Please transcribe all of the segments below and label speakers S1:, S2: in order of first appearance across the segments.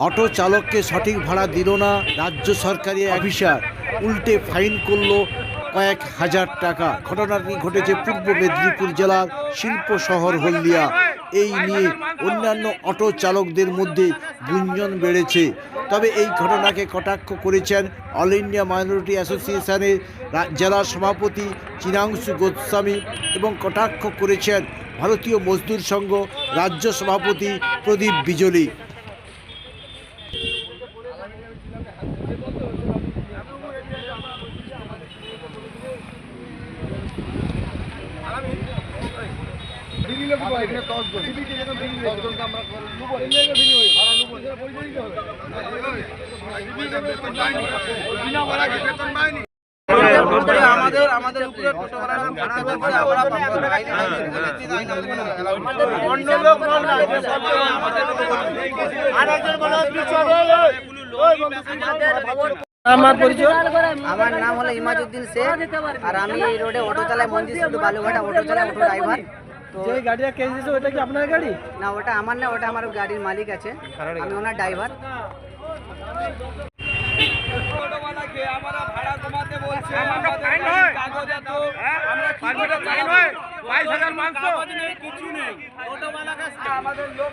S1: Auto চালককে সঠিক ভাড়া দিল না, রাজ্য সরকারি অফিসার উল্টে ফাইন করল কয়েক হাজার টাকা। ঘটনাটি ঘটেছে পূর্ব মেদিনীপুর জেলার শিল্প শহর হলদিয়া। এই নিয়ে অন্যান্য অটো চালকদের মধ্যে গুঞ্জন বেড়েছে। তবে এই ঘটনাকে কটাক্ষ করেছেন অল ইন্ডিয়া মাইনরিটি অ্যাসোসিয়েশনের জেলা সভাপতি চিনাংশু গোস্বামী এবং কটাক্ষ করেছেন ভারতীয় মজদুর সংঘ রাজ্য সভাপতি প্রদীপ বিজলি।
S2: আমাদের আমাদের উপরে আমরা
S3: পরিচয়
S4: আমার নাম হলো ইমাজউদ্দিন শেখ আর আমি এই রোডে অটো চালাই মঞ্জিস টু বালুঘাটা অটো চালাই অটো ড্রাইভার
S3: যে গাড়িটা কেস দিয়েছে ওটা কি আপনার গাড়ি?
S4: না ওটা আমার না ওটা আমার গাড়ির মালিক আছে। আমি ওনার ড্রাইভার
S2: আমরা ভাড়া কমাতে বলছে আমাদের কাগজ এত আমরা পারমিটে চাই নয়। বাইশ হাজার মাংস কিছু নেই আমাদের লোক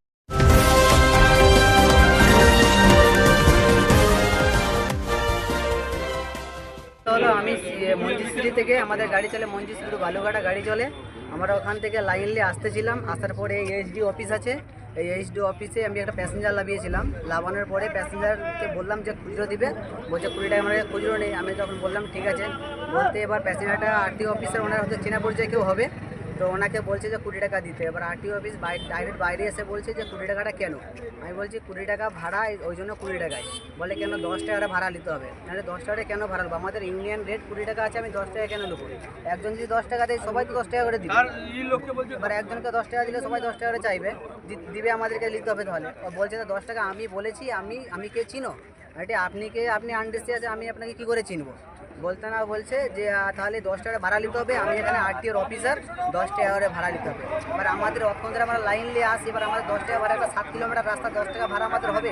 S4: মঞ্জিস্ত্রি থেকে আমাদের গাড়ি চলে মঞ্জিস্ত্রি বালুঘাটা গাড়ি চলে। আমরা ওখান থেকে লাইনলি আসতেছিলাম, আসার পরে এইচডি অফিস আছে। এই এইচডি অফিসে আমি একটা প্যাসেঞ্জার লাভিয়েছিলাম লাভানোর পরে প্যাসেঞ্জারকে বললাম যে খুচরো দিবে। বলছে, কুড়ি টাকা আমার খুচরো নেই। আমি তখন বললাম, ঠিক আছে। বলতে এবার প্যাসেঞ্জারটা আরটি অফিসের ওনার হয়তো চেনা পরিচয় কেউ হবে। তো ওনাকে বলছে যে কুড়ি টাকা দিতে। এবার আরটি অফিস ডাইরেক্ট বাইরে এসে বলছে যে কুড়ি টাকাটা কেন? আমি বলছি কুড়ি টাকা ভাড়া ওই জন্য কুড়ি টাকায়। বলে কেন দশ টাকাটা ভাড়া নিতে হবে? নাহলে দশ টাকা কেন ভাড়া নেব? আমাদের ইউনিয়ন রেট কুড়ি টাকা আছে আমি দশ টাকা কেন নেব? একজন যদি দশ টাকা দেয় সবাই তো দশ টাকা করে দিবে। এবার একজনকে দশ টাকা দিলে সবাই দশ টাকা করে চাইবে। দিবে আমাদেরকে নিতে হবে তাহলে। ও বলছে যে দশ টাকা আমি বলেছি আমি আমি কে চিনো? এটা আপনি কে? আপনি আন্ডারস্টি আছে আমি আপনাকে কি করে চিনবো? বলতে না বলছে যে তাহলে দশ টাকা ভাড়া নিতে হবে, আমি এখানে আরটিওর অফিসার দশ টাকা ভাড়া নিতে হবে। এবার আমাদের অক্ষণ আমরা লাইন নিয়ে আসি, এবার আমাদের দশ টাকা ভাড়া একটা সাত কিলোমিটার রাস্তা, দশ টাকা ভাড়া আমাদের হবে।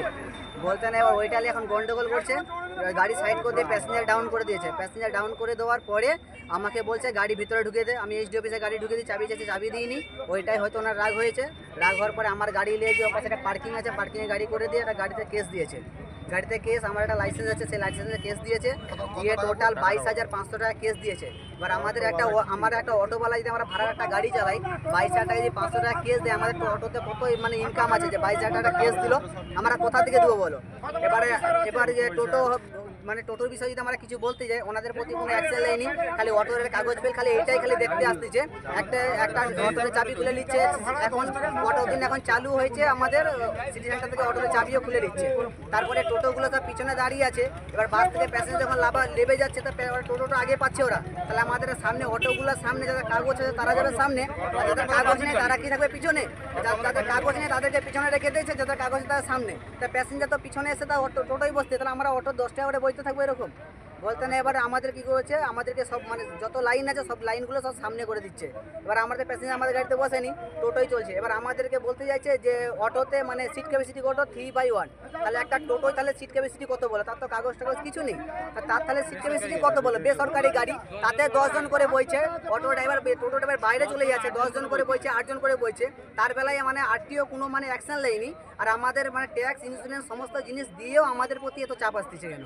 S4: বলতে না এবার ওইটালে এখন গন্ডগোল করছে। গাড়ি সাইড করে দিয়ে প্যাসেঞ্জার ডাউন করে দিয়েছে। প্যাসেঞ্জার ডাউন করে দেওয়ার পরে আমাকে বলছে, গাড়ি ভিতরে ঢুকে দে। আমি এইচডি অফিসে গাড়ি ঢুকে দিই, চাবি চাইছি চাবি দিইনি। ওইটাই হয়তো ওনার রাগ হয়েছে। রাগ হওয়ার পরে আমার গাড়ি নিয়ে ওর পাশে একটা পার্কিং আছে পার্কিংয়ে গাড়ি করে দিয়ে একটা গাড়িতে কেস দিয়েছে। গাড়িতে কেস আমার একটা লাইসেন্স আছে সেই লাইসেন্সে কেস দিয়েছে দিয়ে টোটাল বাইশ হাজার পাঁচশো টাকা কেস দিয়েছে। এবার আমাদের একটা আমার একটা অটোওয়ালা যদি আমরা ভাড়ার একটা গাড়ি চালাই বাইশ হাজার টাকা যদি পাঁচশো টাকা কেস দেয় আমাদের অটোতে কত মানে ইনকাম আছে যে বাইশ হাজার টাকা কেস দিল আমরা কোথা থেকে দেবো বলো? এবারে এবারে যে টোটো মানে টোটোর বিষয়ে যদি আমরা কিছু বলতে যাই ওনাদের প্রতি কোনো অ্যাকশন নেয়নি খালি অটোর কাগজ পেল খালি এইটাই খালি দেখতে আসতেছে। একটা একটা অটোতে চাবি খুলে নিচ্ছে। এখন অটো দিন এখন চালু হয়েছে আমাদের সিটি সেন্টার থেকে অটোতে চাবিও খুলে দিচ্ছে তারপরে টোটোগুলো সব পিছনে দাঁড়িয়ে আছে। এবার বাস থেকে প্যাসেঞ্জার যখন লাভা লেবে যাচ্ছে তো টোটোটা আগে পাচ্ছে ওরা। তাহলে আমাদের সামনে অটোগুলোর সামনে যাদের কাগজ আছে তারা যাবে সামনে যাদের কাগজ নেই তারা কি থাকবে পিছনে? যাদের কাগজ নেই তাদেরকে পিছনে রেখে দিয়েছে যাদের কাগজ তারা সামনে। তা প্যাসেঞ্জার তো পিছনে এসে তা অটো টোটোই বসছে তাহলে আমরা অটো দশ টাকা করে বইতে থাকব এরকম। বলতে না এবার আমাদের কি করেছে, আমাদেরকে সব মানে যত লাইন আছে, সব লাইনগুলো সব সামনে করে দিচ্ছে। এবার আমাদের প্যাসেঞ্জার আমাদের গাড়িতে বসেনি, টোটোই চলছে। এবার আমাদেরকে বলতে চাইছে যে, অটোতে মানে সিট ক্যাপাসিটি কত? থ্রি বাই ওয়ান তাহলে একটা টোটোয় তাহলে সিট ক্যাপাসিটি কত বলে? তার তো কাগজ টাগজ কিছু নেই। তার তাহলে সিট ক্যাপাসিটি কত বলে? বেসরকারি গাড়ি, তাতে দশজন করে বইছে। অটো ড্রাইভার টোটো ড্রাইভার বাইরে চলে যাচ্ছে, দশজন করে বইছে, আটজন করে বইছে। তার বেলায় মানে আরটিও কোনো মানে অ্যাকশন নেয়নি। আর আমাদের মানে ট্যাক্স ইন্স্যুরেন্স সমস্ত জিনিস দিয়েও আমাদের প্রতি এত চাপ আসতেছে কেন?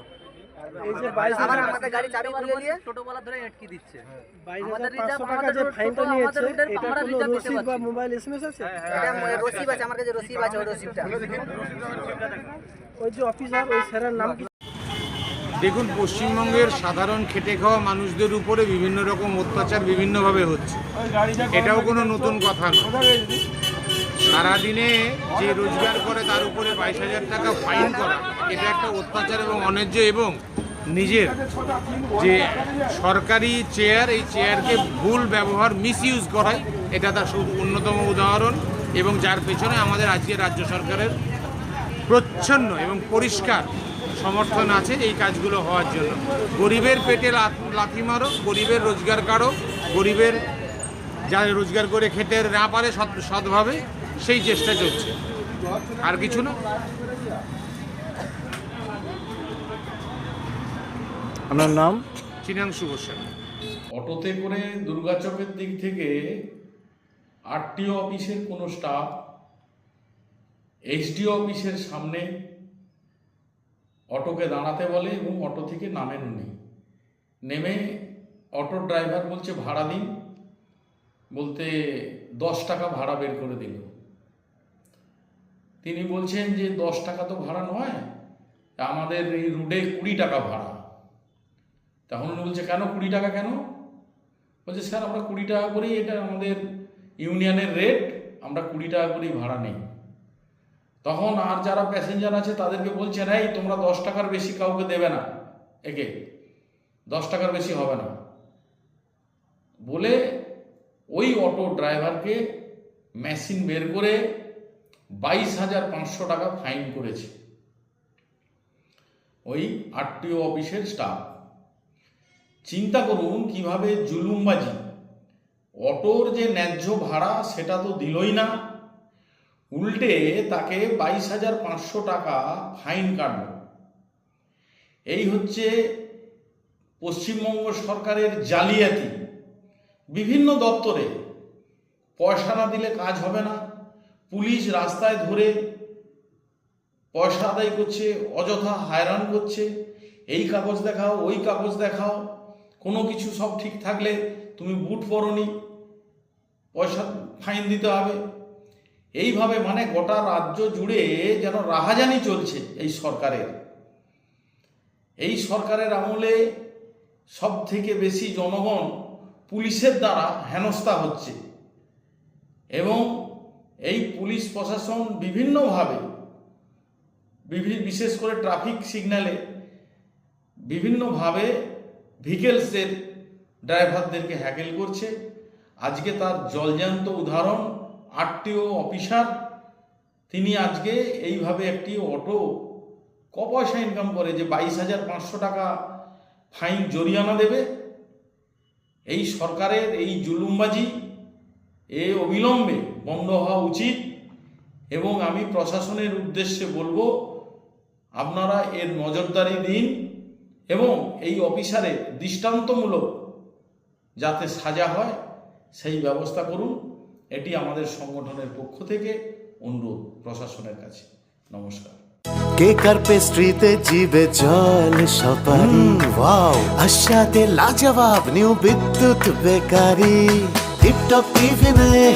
S3: এই যে বাইশ
S4: আবার আমাদের গাড়ি চাবি খুলে দিয়ে?
S2: টোটোওয়ালা ধরে আটকে দিচ্ছে।
S3: বাইশ হাজার পাঁচশো টাকা যে ফাইনটা নিয়েছে এটা কোনো রসিদ বা মোবাইল এসএমএস আছে?
S4: এটা রসিদ আছে আমার কাছে রসিদ আছে ওই রসিদটা।
S3: ওই যে অফিসার ওই স্যারের নাম কি?
S5: দেখুন পশ্চিমবঙ্গের সাধারণ খেটে খাওয়া মানুষদের উপরে বিভিন্ন রকম অত্যাচার বিভিন্নভাবে হচ্ছে। এটাও কোনো নতুন কথা নয়। সারাদিনে যে রোজগার করে তার উপরে বাইশ হাজার টাকা ফাইন করা, এটা একটা অত্যাচার এবং অন্যায্য এবং নিজের যে সরকারি চেয়ার এই চেয়ারকে ভুল ব্যবহার মিসইউজ করাই এটা তার অন্যতম উদাহরণ এবং যার পেছনে আমাদের আজকে রাজ্য সরকারের প্রচ্ছন্ন এবং পরিষ্কার সমর্থন আছে এই কাজগুলো হওয়ার জন্য। গরিবের পেটে লাথ- মারো, গরিবের রোজগার কারও গরিবের যা রোজগার করে খেতে না পারে সৎ সৎভাবে সেই চেষ্টা চলছে। আর কিছু না।
S1: আপনার নাম?
S5: চিনাংশু গোস্বামী।
S6: অটোতে করে দুর্গাচকের দিক থেকে আরটিও অফিসের কোনো স্টাফ এইচডিও অফিসের সামনে অটোকে দাঁড়াতে বলে এবং অটো থেকে নামেন উনি। নেমে অটো ড্রাইভার বলছে ভাড়া দিন। বলতে দশ টাকা ভাড়া বের করে দিল। তিনি বলছেন যে দশ টাকা তো ভাড়া নয়, আমাদের এই রুটে কুড়ি টাকা ভাড়া। তখন উনি বলছে, কেন কুড়ি টাকা কেন? বলছে, স্যার, আমরা কুড়ি টাকা করেই এটা আমাদের ইউনিয়নের রেট, আমরা কুড়ি টাকা করেই ভাড়া নেই। তখন আর যারা প্যাসেঞ্জার আছে তাদেরকে বলছেন এই, তোমরা দশ টাকার বেশি কাউকে দেবে না। একে, দশ টাকার বেশি হবে না। বলে ওই অটো ড্রাইভারকে মেশিন বের করে বাইশ হাজার পাঁচশো টাকা ফাইন করেছে। ওই আরটিও অফিসের স্টাফ। চিন্তা করুন কীভাবে জুলুমবাজি। অটোর যে ন্যায্য ভাড়া সেটা তো দিলই না। উল্টে তাকে বাইশ হাজার পাঁচশো টাকা ফাইন কাটল। এই হচ্ছে পশ্চিমবঙ্গ সরকারের জালিয়াতি। বিভিন্ন দপ্তরে পয়সা না দিলে কাজ হবে না। পুলিশ রাস্তায় ধরে পয়সা আদায় করছে, অযথা হয়রান করছে। এই কাগজ দেখাও, ওই কাগজ দেখাও, কোনো কিছু সব ঠিক থাকলে তুমি বুট পরনি, পয়সা ফাইন দিতে হবে। এইভাবে মানে গোটা রাজ্য জুড়ে যেন রাহাজানি চলছে এই সরকারের। এই সরকারের আমলে সব থেকে বেশি জনগণ পুলিশের দ্বারা হেনস্থা হচ্ছে। এবং এই পুলিশ প্রশাসন বিভিন্নভাবে, বিভি- বিশেষ করে ট্রাফিক সিগন্যালে বিভিন্নভাবে ভিকেলসের ড্রাইভারদেরকে হ্যাকেল করছে। আজকে তার জলজান্ত উদাহরণ, আরটিও অফিসার, তিনি আজকে এইভাবে একটি অটো ক পয়সা ইনকাম করে যে বাইশ হাজার পাঁচশো টাকা ফাইন জরিমানা দেবে। এই সরকারের এই জুলুমবাজি, এ অবিলম্বে বন্ধ হওয়া উচিত এবং আমি প্রশাসনের উদ্দেশ্যে বলব আপনারা এর নজরদারি দিন এবং এই অফিসারের দৃষ্টান্তমূলক যাতে সাজা হয় সেই ব্যবস্থা করুন। এটি আমাদের সংগঠনের পক্ষ থেকে অনুরোধ প্রশাসনের কাছে। নমস্কার।
S7: কেক আর পেস্ট্রিতে জিবে জল সপারি? ওয়াও। আশাতে লাজবাব নিউ বিদ্যুৎ বেকারি। টিপটপ টিফিনে